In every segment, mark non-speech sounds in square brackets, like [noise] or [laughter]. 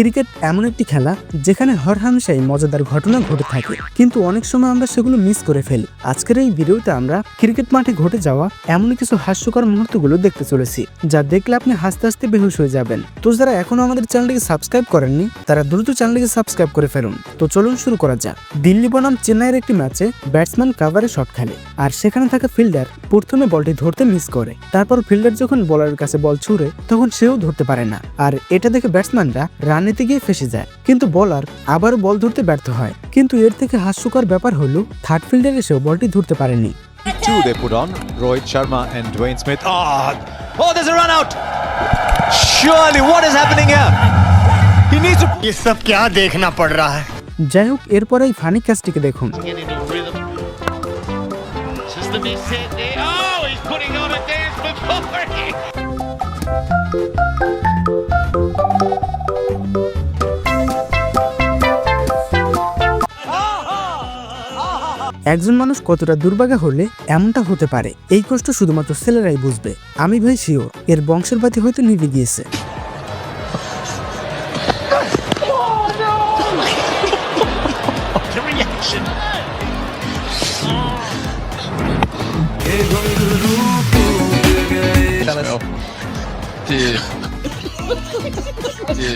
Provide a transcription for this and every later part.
Cricket এমন একটি খেলা যেখানে হরহামেশাই মজাদার ঘটনা ঘটে থাকে, কিন্তু অনেক সময় আমরা সেগুলো মিস করে ফেলি। আজকের এই ভিডিওতে আমরা ক্রিকেট মাঠে ঘটে যাওয়া এমন কিছু হাস্যকর মুহূর্তগুলো দেখতে চলেছি, যা দেখলে আপনি হাসতে হাসতে বেহুশ হয়ে যাবেন। তো যারা এখনও আমাদের চ্যানেলটিকে সাবস্ক্রাইব করেননি, তারা দ্রুত চ্যানেলটিকে সাবস্ক্রাইব করে ফেলুন। তো চলুন শুরু করা যাক। দিল্লি বনাম চেন্নাইয়ের একটি ম্যাচে ব্যাটসম্যান কাভারে শট খেলে, আর সেখানে থাকা ফিল্ডার প্রথমে বলটি ধরতে মিস করে। তারপর ফিল্ডার যখন বলারের কাছে বল ছুড়ে, তখন সেও ধরতে পারে না। আর এটা দেখে ব্যাটসম্যানরা রান নিতে গিয়ে ফেসে যায় কিন্তু বলার আবার বল ধরতে ব্যর্থ হয় কিন্তু এর থেকে হাস্যকর ব্যাপার হলো থার্ড ফিল্ডার এসেও বলটি ধরতে পারেনি Two they put on Rohit Sharma and Dwayne Smith. Oh, oh, there's a run out. Surely, what is happening here? He needs to. ये सब क्या देखना पड़ रहा है যাই হোক এরপর এই ফানি ক্যাচটিকে দেখুন get into a rhythm. This is the miss hit there. Oh, he's putting on a dance before একজন মানুষ কতটা দুর্ভাগা হলে এমনটা হতে পারে এই কষ্ট শুধুমাত্র ছেলেরাই বুঝবে আমি ভাই শিওর এর বংশের বাতি হয়তো নিভে গিয়েছে The reaction. Det... Det...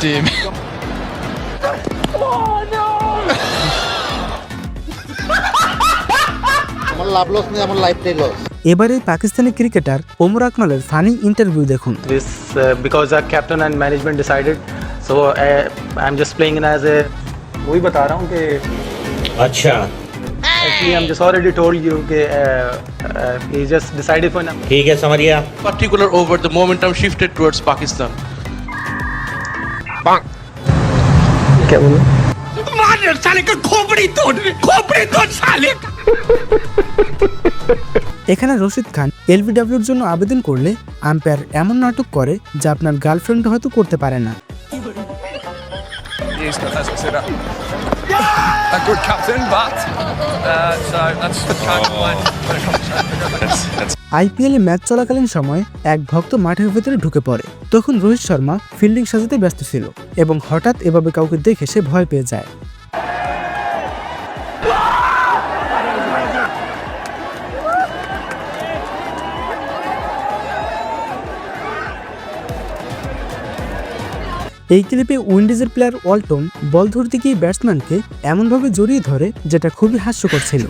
Det... আমার লাভ লস নেই আমার লাইফটাই লস এবার এই Pakistani cricketer Omar আকমালের funny interview দেখুন this uh, because our captain and management decided so uh, i'm just playing in as a वही बता रहा हूँ कि अच्छा actually i'm just already told you कि uh, uh, he just decided for now ठीक है समझ गया Particular over the momentum shifted towards Pakistan. क्या बोला এখানে রশিদ খান এলবিডব্লিউর জন্য আবেদন করলে আম্পায়ার এমন নাটক করে যা আপনার গার্লফ্রেন্ড হয়তো করতে পারে না। A, good captain, but uh, so that's kind of my when it comes to আইপিএলে ম্যাচ চলাকালীন সময় এক ভক্ত মাঠের ভেতরে ঢুকে পড়ে। তখন রোহিত শর্মা ফিল্ডিং সাজাতে ব্যস্ত ছিল এবং হঠাৎ এভাবে কাউকে দেখে সে ভয় পেয়ে যায়। এই ক্লিপে উইন্ডিজের প্লেয়ার ওয়ালটন বল ধরতে গিয়ে ব্যাটসম্যানকে এমনভাবে জড়িয়ে ধরে যেটা খুবই হাস্যকর ছিল।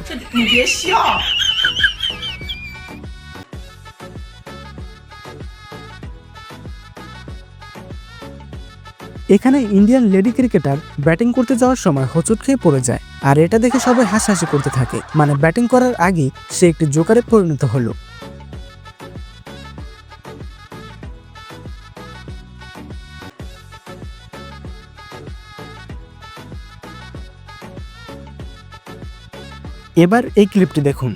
এখানে ইন্ডিয়ান লেডি ক্রিকেটার ব্যাটিং করতে যাওয়ার সময় হোঁচট খেয়ে পড়ে যায়, আর এটা দেখে সবাই হাসাহাসি করতে থাকে। মানে ব্যাটিং করার আগে সে একটি জোকারে পরিণত হলো। এবার এই ক্লিপটি দেখুন।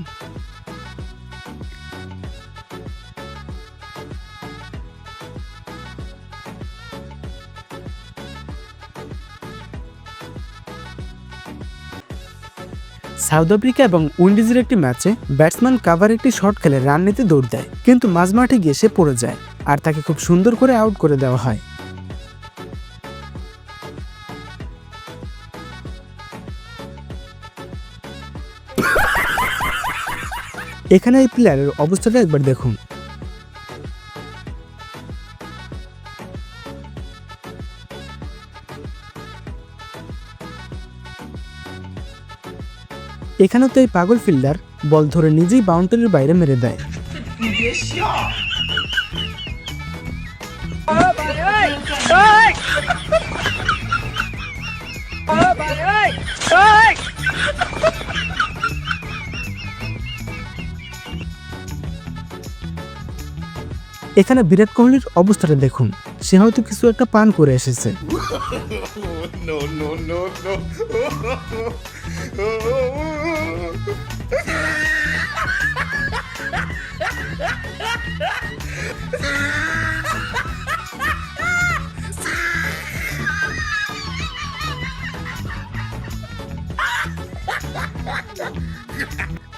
সাউথ আফ্রিকা এবং উইন্ডিজের একটি ম্যাচে ব্যাটসম্যান কাভার একটি শট খেলে রান নিতে দৌড় দেয়, কিন্তু মাঝমাঠে গিয়ে সে পড়ে যায় আর তাকে খুব সুন্দর করে আউট করে দেওয়া হয়। এখানে এই প্লেয়ারের অবস্থাটা একবার দেখুন। এখানে তো এই পাগল ফিল্ডার বল ধরে নিজেই বাউন্ডারির বাইরে মেরে দেয়। এখানে বিরাট কোহলির অবস্থাটা দেখুন। সে হয়তো কিছু একটা পান করে এসেছে।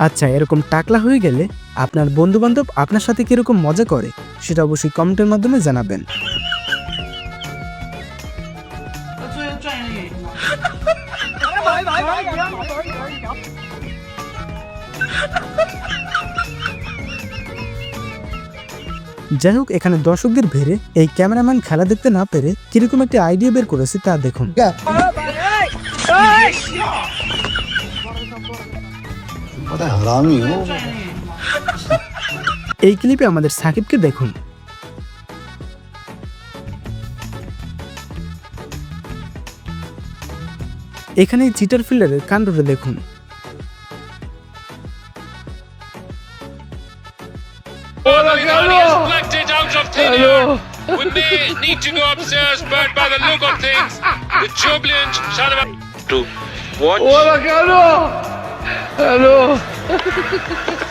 আচ্ছা এরকম টাকলা হয়ে গেলে আপনার বন্ধু বান্ধব আপনার সাথে কীরকম মজা করে, সেটা অবশ্যই কমেন্টের মাধ্যমে জানাবেন। যাই হোক, এখানে দর্শকদের ভেড়ে এই ক্যামেরাম্যান খেলা দেখতে না পেরে কীরকম একটি আইডিয়া বের করেছে তা দেখুন। এই ক্লিপে আমাদের সাকিবকে দেখুন। এখানে চিটার ফিল্ডারের কাণ্ডটা দেখুন। Out [laughs]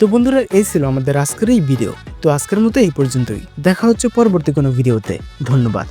তো বন্ধুরা, এই ছিল আমাদের আজকের এই ভিডিও তো আজকের মতো এই পর্যন্তই। দেখা হচ্ছে পরবর্তী কোনো ভিডিওতে ধন্যবাদ।